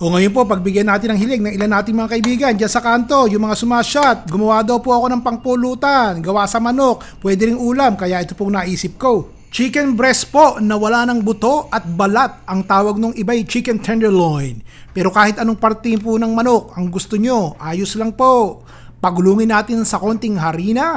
O ngayon po, pagbigyan natin ng hiling ng ilan nating mga kaibigan dyan sa kanto, yung mga sumasyat, gumawa daw po ako ng pangpulutan, gawa sa manok, pwede ring ulam, kaya ito pong naisip ko. Chicken breast po na wala ng buto at balat, ang tawag nung iba'y chicken tenderloin. Pero kahit anong parte po ng manok ang gusto nyo, ayos lang po. Pagulungin natin sa konting harina,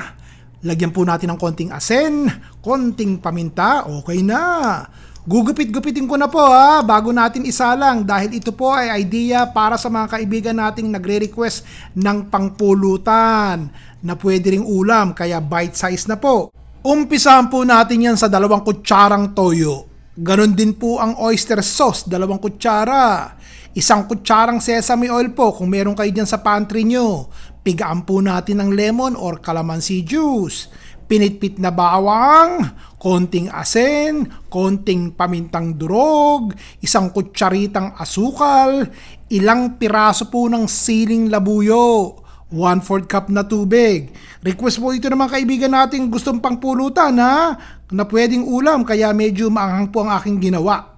lagyan po natin ng konting asin, konting paminta, okay na. Gugupit-gupitin ko na po ha, bago natin isalang dahil ito po ay idea para sa mga kaibigan nating nagre-request ng pangpulutan na pwede ring ulam kaya bite size na po. Umpisahan po natin yan sa dalawang kutsarang toyo. Ganon din po ang oyster sauce, dalawang kutsara. Isang kutsarang sesame oil po kung meron kayo dyan sa pantry nyo. Pigaan po natin ng lemon or calamansi juice. Pinitpit na bawang, konting asin, konting pamintang durog, isang kutsaritang asukal, ilang piraso po ng siling labuyo, 1/4 cup na tubig. Request po ito ng mga kaibigan natin gustong pangpulutan ha, na pwedeng ulam kaya medyo maanghang po ang aking ginawa.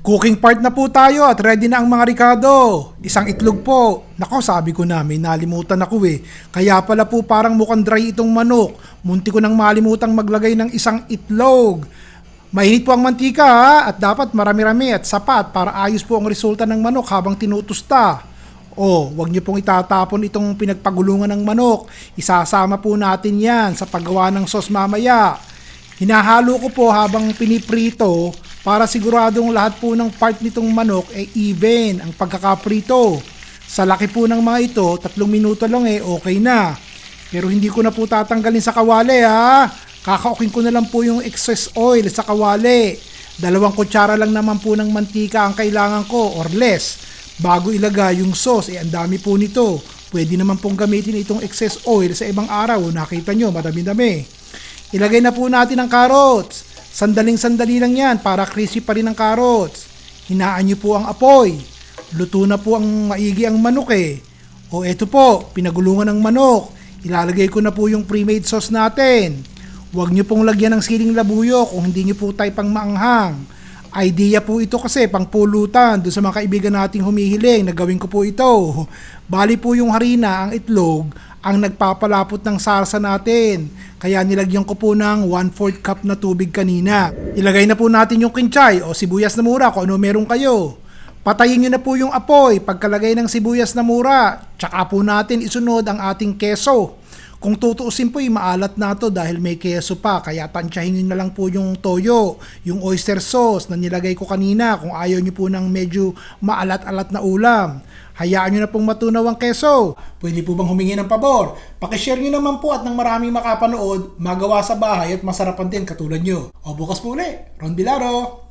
Cooking part na po tayo at ready na ang mga ricado. Isang itlog po. Nako, sabi ko na, may nalimutan ako eh. Kaya pala po parang mukhang dry itong manok. Munti ko nang malimutang maglagay ng isang itlog. Mainit po ang mantika ha, at dapat marami-rami at sapat para ayos po ang resulta ng manok habang tinutusta. Oh, wag niyo pong itatapon itong pinagpagulungan ng manok. Isasama po natin yan sa paggawa ng sauce mamaya. Hinahalo ko po habang piniprito para siguradong lahat po ng part nitong manok ay even ang pagkakaprito. Sa laki po ng mga ito, tatlong minuto lang eh, okay na. Pero hindi ko na po tatanggalin sa kawali ha. Kakaukin ko na lang po yung excess oil sa kawali. Dalawang kutsara lang naman po ng mantika ang kailangan ko or less. Bago ilagay yung sauce, eh ang dami po nito. Pwede naman pong gamitin itong excess oil sa ibang araw. Nakita nyo, madami-dami. Ilagay na po natin ang carrots. Sandaling sandali lang yan para crispy pa rin ang carrots. Hinaan nyo po ang apoy. Luto na po ang maigi ang manok eh. O eto po, pinagulungan ng manok. Ilalagay ko na po yung pre-made sauce natin. Huwag nyo pong lagyan ng siling labuyo kung hindi nyo po tayo pang maanghang. Idea po ito kasi pang pulutan doon sa mga kaibigan nating humihiling na gawin ko po ito. Bali po yung harina, ang itlog, ang nagpapalapot ng sarsa natin. Kaya nilagyan ko po ng 1/4 cup na tubig kanina. Ilagay na po natin yung kinchay o sibuyas na mura kung ano meron kayo. Patayin nyo na po yung apoy pagkalagay ng sibuyas na mura. Tsaka po natin isunod ang ating keso. Kung tutuusin po, maalat na to dahil may keso pa. Kaya tansyahin nyo na lang po yung toyo, yung oyster sauce na nilagay ko kanina kung ayaw nyo po ng medyo maalat-alat na ulam. Hayaan nyo na pong matunaw ang keso. Pwede po bang humingi ng pabor? Pakishare nyo naman po at ng maraming makapanood, magawa sa bahay at masarapan din katulad nyo. O bukas po ulit, Ron Bilaro!